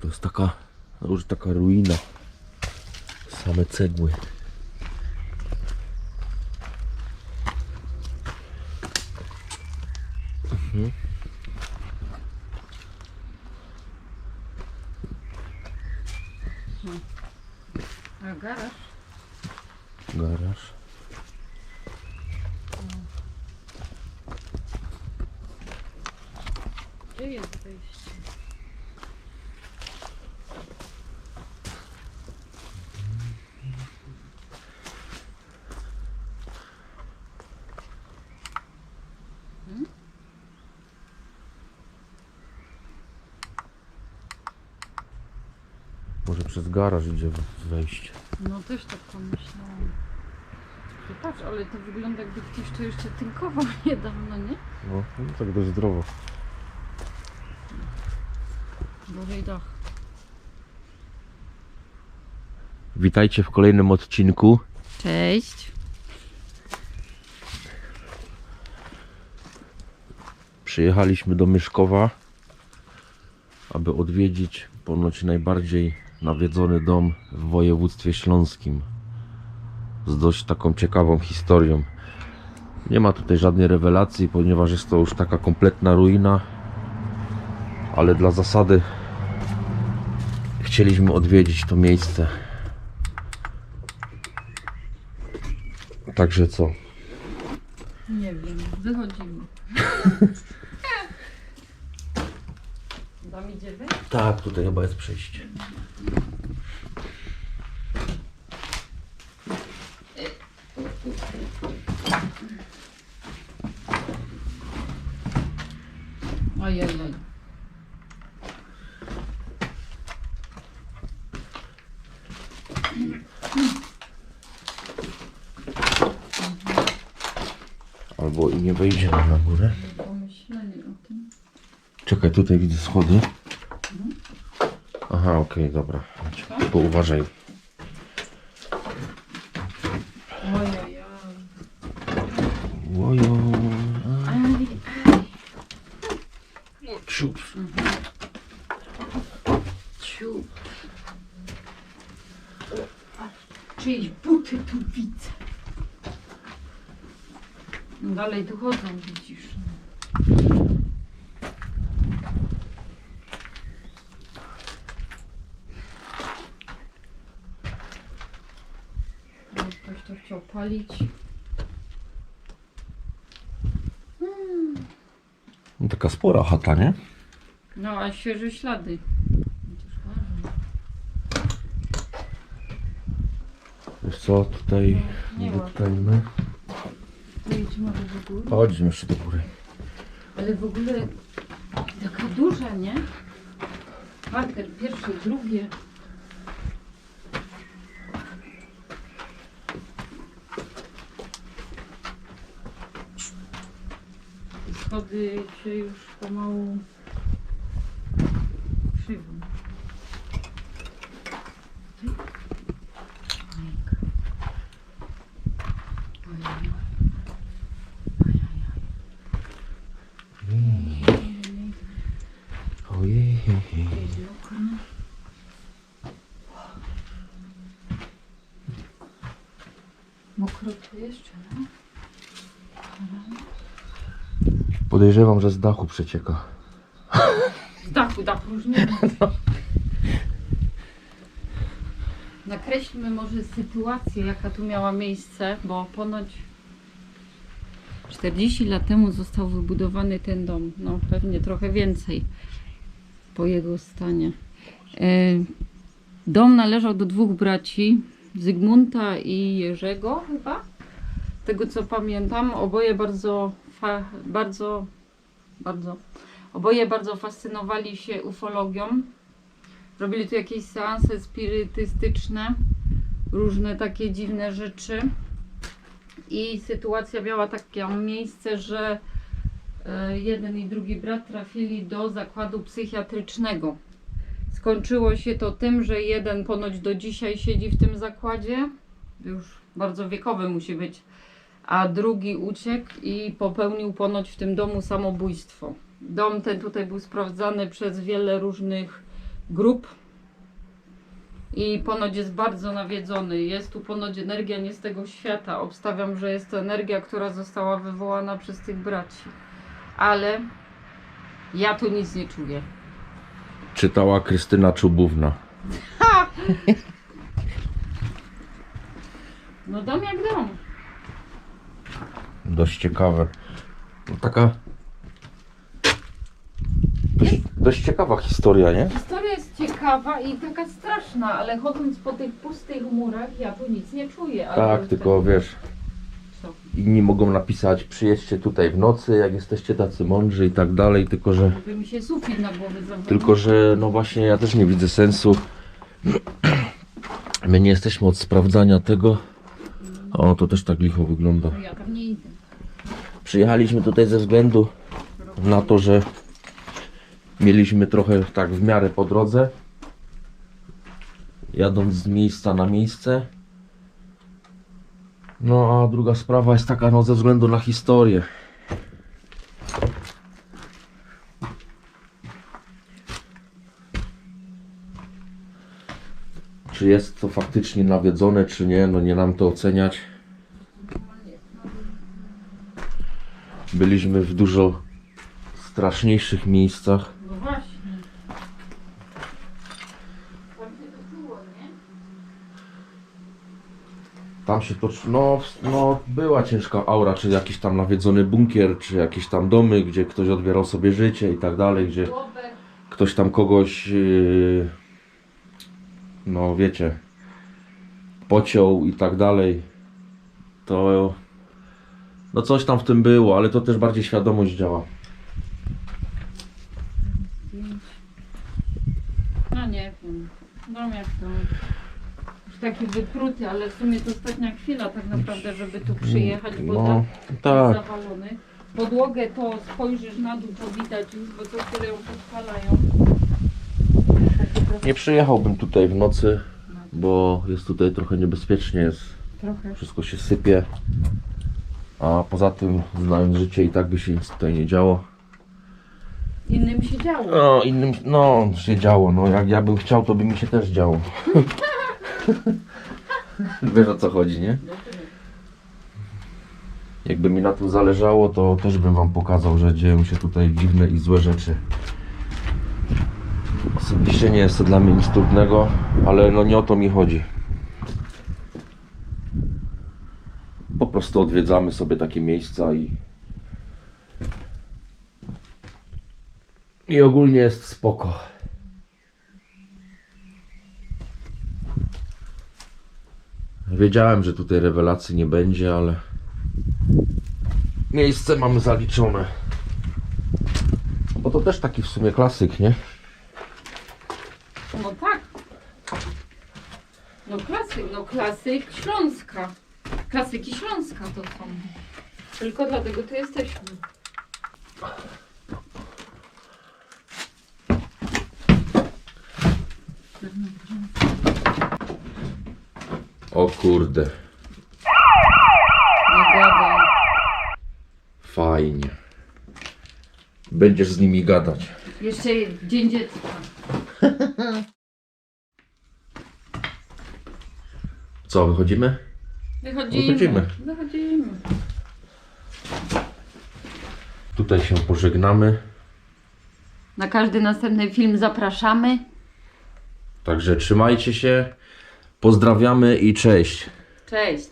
to jest taka, już taka ruina. Same cegły. A garaż? Garaż. Gdzie jest wejście? Może przez garaż idzie wejście. No też tak pomyślałam. Ty Patrz, ale to wygląda jakby ktoś to jeszcze tynkował niedawno, nie? No, no tak dość zdrowo. Bożej dach. Witajcie w kolejnym odcinku. Cześć. Przyjechaliśmy do Myszkowa, aby odwiedzić ponoć najbardziej nawiedzony dom w województwie śląskim. Z dość taką ciekawą historią. Nie ma tutaj żadnej rewelacji, ponieważ jest to już taka kompletna ruina. Ale dla zasady chcieliśmy odwiedzić to miejsce. Także co? Nie wiem, wychodzimy. Tam idzie wejść? Tak, tutaj chyba jest przejście. Ojej. Albo i nie wejdziemy na górę. Czekaj, tutaj widzę schody. Aha, okej, dobra. Bo uważaj. Ojej. Łojo. Ciu. Czyjeś buty tu widzę. No Dalej tu chodzą, widzisz. No, Ktoś to chciał palić. No, taka spora chata, nie? No, a świeże ślady. Wiesz co, tutaj Nie ma. deptajmy. To idź może do góry. Chodźmy jeszcze do góry. Ale w ogóle taka duża, nie? Parter pierwsze, drugie. Schody się już pomału krzywą. Mokro. Tu jeszcze, no? Podejrzewam, że z dachu przecieka. Z dachu, dachu już nie ma. Nakreślmy może sytuację, jaka tu miała miejsce, bo ponoć 40 lat temu został wybudowany ten dom. No pewnie trochę więcej po jego stanie. E, Dom należał do dwóch braci, Zygmunta i Jerzego chyba. Z tego co pamiętam, oboje bardzo, bardzo, bardzo Oboje bardzo fascynowali się ufologią. Robili tu jakieś seanse spirytystyczne, różne takie dziwne rzeczy. I sytuacja miała takie miejsce, że e, jeden i drugi brat trafili do zakładu psychiatrycznego. Skończyło się to tym, że jeden ponoć do dzisiaj siedzi w tym zakładzie, już bardzo wiekowy musi być, a drugi uciekł i popełnił ponoć w tym domu samobójstwo. Dom ten tutaj był sprawdzany przez wiele różnych grup. I ponoć jest bardzo nawiedzony. Jest tu ponoć energia nie z tego świata. Obstawiam, że jest to energia, która została wywołana przez tych braci. Ale ja tu nic nie czuję. Czytała Krystyna Czubówna. No dom jak dom. Dość ciekawe. No, taka. Dość, dość ciekawa historia, nie? Historia jest ciekawa i taka straszna, ale chodząc po tych pustych murach, ja tu nic nie czuję. ale Tak, tylko wiesz, Co? inni mogą napisać, przyjedźcie tutaj w nocy, jak jesteście tacy mądrzy i tak dalej, tylko że, Żeby mi się sufit na głowę zawalił. tylko że, no właśnie, ja też nie widzę sensu. My nie jesteśmy od sprawdzania tego. O, to też tak licho wygląda. No ja tam. Przyjechaliśmy tutaj ze względu na to, że mieliśmy trochę tak w miarę po drodze. Jadąc z miejsca na miejsce. No a druga sprawa jest taka, no ze względu na historię. Czy jest to faktycznie nawiedzone, czy nie, no nie nam to oceniać. Byliśmy w dużo straszniejszych miejscach. No właśnie. Tam się to czuło, nie? Tam się to, no, no była ciężka aura, czy jakiś tam nawiedzony bunkier, czy jakieś tam domy, gdzie ktoś odbierał sobie życie i tak dalej, gdzie ktoś tam kogoś, yy, no wiecie, pociął i tak dalej. To, no coś tam w tym było, ale to też bardziej świadomość działa. No nie wiem. Dom jak dom. Już taki wypruty, ale w sumie to ostatnia chwila tak naprawdę, żeby tu przyjechać, bo No, tak tak. zawalony. Podłogę to spojrzysz na dół, to widać już, bo co chwilę ją podpalają. Takie trochę, Nie przyjechałbym tutaj w nocy, bo jest tutaj trochę niebezpiecznie, jest trochę. wszystko się sypie. A poza tym, znając życie, i tak by się nic tutaj nie działo. Innym się działo. No, innym, no, się działo. No, jak ja bym chciał, to by mi się też działo. Wiesz o co chodzi, nie? Jakby mi na tym zależało, to też bym wam pokazał, że dzieją się tutaj dziwne i złe rzeczy. Osobiście nie jest to dla mnie nic trudnego, ale no nie o to mi chodzi. Prostu odwiedzamy sobie takie miejsca i i ogólnie jest spoko. Wiedziałem, że tutaj rewelacji nie będzie, ale miejsce mamy zaliczone. Bo to też taki w sumie klasyk, nie? No tak. No klasyk, no klasyk Śląska. Klasyki Śląska to są. Tylko dlatego tu jesteśmy. O kurde, Nie gadaj. fajnie. Będziesz z nimi gadać. Jeszcze Dzień Dziecka. Co, wychodzimy? Wychodzimy. Wychodzimy. Wychodzimy. Tutaj się pożegnamy. Na każdy następny film zapraszamy. Także trzymajcie się. Pozdrawiamy i cześć. Cześć.